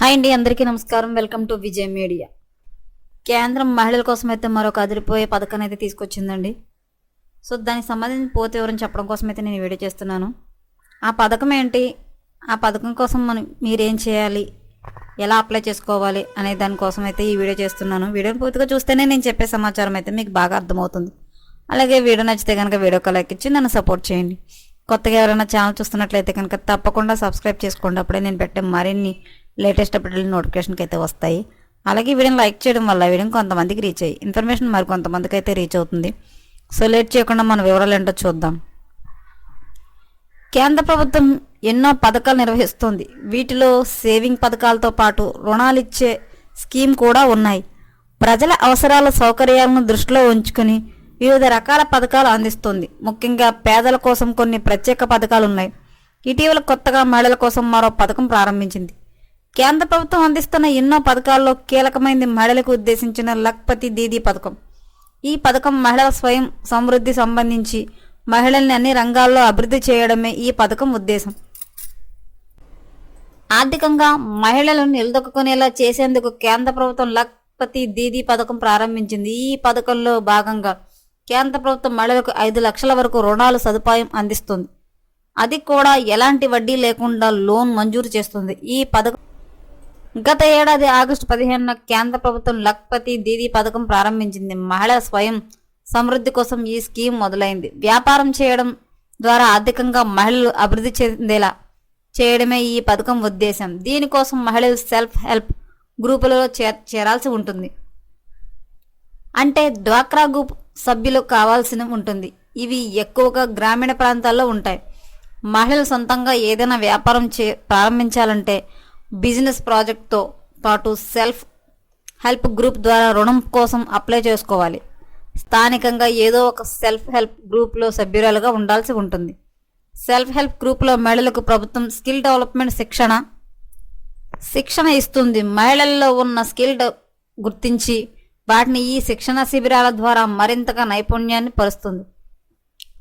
Hi అండి అందరికీ నమస్కారం. Welcome to Vijay media. కేంద్రం మహిళల కోసం అయితే మరొక అదిరిపోయే పథకాన్ని అయితే తీసుకొచ్చిందండి. సో దానికి సంబంధించిన పూర్తి వివరం చెప్పడం కోసం అయితే నేను వీడియో చేస్తున్నాను. ఆ పథకం ఏంటి? ఆ పథకం కోసం మనం మీరేం చేయాలి? ఎలా అప్లై చేసుకోవాలి? అనే దానికోసం అయితే ఈ వీడియో చేస్తున్నాను. వీడియోని పూర్తిగా చూస్తేనే నేను చెప్పే సమాచారం అయితే మీకు బాగా అర్థమవుతుంది. అలాగే వీడియో నచ్చితే కనుక వీడియోకి లైక్ ఇచ్చి నన్ను సపోర్ట్ చేయండి. కొత్తగా ఎవరైనా ఛానల్ చూస్తున్నట్లయితే కనుక తప్పకుండా సబ్స్క్రైబ్ చేసుకోండి. అప్పుడే నేను పెట్టే మరిన్ని లేటెస్ట్ అప్డేట్లు నోటిఫికేషన్కి అయితే వస్తాయి. అలాగే వీడియోని లైక్ చేయడం వల్ల వీడియో కొంతమందికి రీచ్ అయ్యి ఇన్ఫర్మేషన్ మరి కొంతమందికి అయితే రీచ్ అవుతుంది. సో లేట్ చేయకుండా మన వివరాలు ఏంటో చూద్దాం. కేంద్ర ప్రభుత్వం ఎన్నో పథకాలు నిర్వహిస్తుంది. వీటిలో సేవింగ్ పథకాలతో పాటు రుణాలు ఇచ్చే స్కీమ్ కూడా ఉన్నాయి. ప్రజల అవసరాల సౌకర్యాలను దృష్టిలో ఉంచుకుని వివిధ రకాల పథకాలు అందిస్తుంది. ముఖ్యంగా పేదల కోసం కొన్ని ప్రత్యేక పథకాలు ఉన్నాయి. ఇటీవల కొత్తగా మహిళల కోసం మరో పథకం ప్రారంభించింది. కేంద్ర ప్రభుత్వం అందిస్తున్న ఎన్నో పథకాల్లో కీలకమైనది మహిళలకు ఉద్దేశించిన లక్పతి దీదీ పథకం. ఈ పథకం మహిళల స్వయం సమృద్ధి సంబంధించి మహిళల్ని అన్ని రంగాల్లో అభివృద్ధి చేయడమే ఈ పథకం ఉద్దేశం. ఆర్థికంగా మహిళలను నిలదొక్కునేలా చేసేందుకు కేంద్ర ప్రభుత్వం లక్పతి దీదీ పథకం ప్రారంభించింది. ఈ పథకంలో భాగంగా కేంద్ర ప్రభుత్వం మహిళలకు ఐదు లక్షల వరకు రుణాలు సదుపాయం అందిస్తుంది. అది కూడా ఎలాంటి వడ్డీ లేకుండా లోన్ మంజూరు చేస్తుంది. ఈ పథకం గత ఏడాది ఆగస్టు పదిహేనున కేంద్ర ప్రభుత్వం లక్పతి దీదీ పథకం ప్రారంభించింది. మహిళా స్వయం సమృద్ధి కోసం ఈ స్కీమ్ మొదలైంది. వ్యాపారం చేయడం ద్వారా ఆర్థికంగా మహిళలు అభివృద్ధి చెందేలా చేయడమే ఈ పథకం ఉద్దేశం దీనికోసం మహిళలు సెల్ఫ్ హెల్ప్ గ్రూపులలో చేరాల్సి ఉంటుంది. అంటే డ్వాక్రా గ్రూప్ సభ్యులు కావాల్సి ఉంటుంది. ఇవి ఎక్కువగా గ్రామీణ ప్రాంతాల్లో ఉంటాయి. మహిళలు సొంతంగా ఏదైనా వ్యాపారం చే ప్రారంభించాలంటే బిజినెస్ ప్రాజెక్ట్తో పాటు సెల్ఫ్ హెల్ప్ గ్రూప్ ద్వారా రుణం కోసం అప్లై చేసుకోవాలి. స్థానికంగా ఏదో ఒక సెల్ఫ్ హెల్ప్ గ్రూప్లో సభ్యురాలుగా ఉండాల్సి ఉంటుంది. సెల్ఫ్ హెల్ప్ గ్రూప్లో మహిళలకు ప్రభుత్వం స్కిల్ డెవలప్మెంట్ శిక్షణ శిక్షణ ఇస్తుంది. మహిళల్లో ఉన్న స్కిల్ గుర్తించి వాటిని ఈ శిక్షణ శిబిరాల ద్వారా మరింతగా నైపుణ్యాన్ని పరుస్తుంది.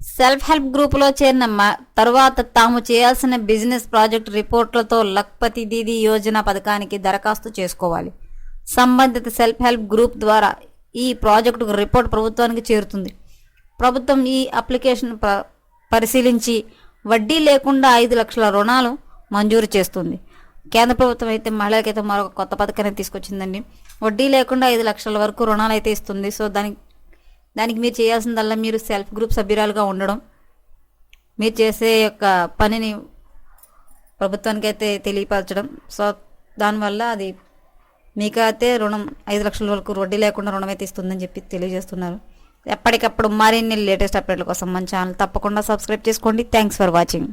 సెల్ఫ్ హెల్ప్ గ్రూపులో చేరిన మ- తరువాత తాము చేయాల్సిన బిజినెస్ ప్రాజెక్ట్ రిపోర్ట్లతో లక్పతి దీదీ యోజన పథకానికి దరఖాస్తు చేసుకోవాలి. సంబంధిత సెల్ఫ్ హెల్ప్ గ్రూప్ ద్వారా ఈ ప్రాజెక్టుకు రిపోర్ట్ ప్రభుత్వానికి చేరుతుంది. ప్రభుత్వం ఈ అప్లికేషన్ ప- పరిశీలించి వడ్డీ లేకుండా ఐదు లక్షల రుణాలు మంజూరు చేస్తుంది. కేంద్ర ప్రభుత్వం అయితే మహిళలకైతే మరొక కొత్త పథకాన్ని తీసుకొచ్చిందండి. వడ్డీ లేకుండా ఐదు లక్షల వరకు రుణాలు అయితే ఇస్తుంది. సో దానికి దానికి మీరు చేయాల్సిందల్లా మీరు సెల్ఫ్ గ్రూప్ సభ్యురాలుగా ఉండడం. మీరు చేసే యొక్క పనిని ప్రభుత్వానికి అయితే తెలియపరచడం. సో దానివల్ల అది మీకు అయితే రుణం ఐదు లక్షల వరకు వడ్డీ లేకుండా రుణం అయితే ఇస్తుందని చెప్పి తెలియజేస్తున్నారు. ఎప్పటికప్పుడు మరిన్ని లేటెస్ట్ అప్డేట్ల కోసం మన ఛానల్ తప్పకుండా సబ్స్క్రైబ్ చేసుకోండి. Thanks for watching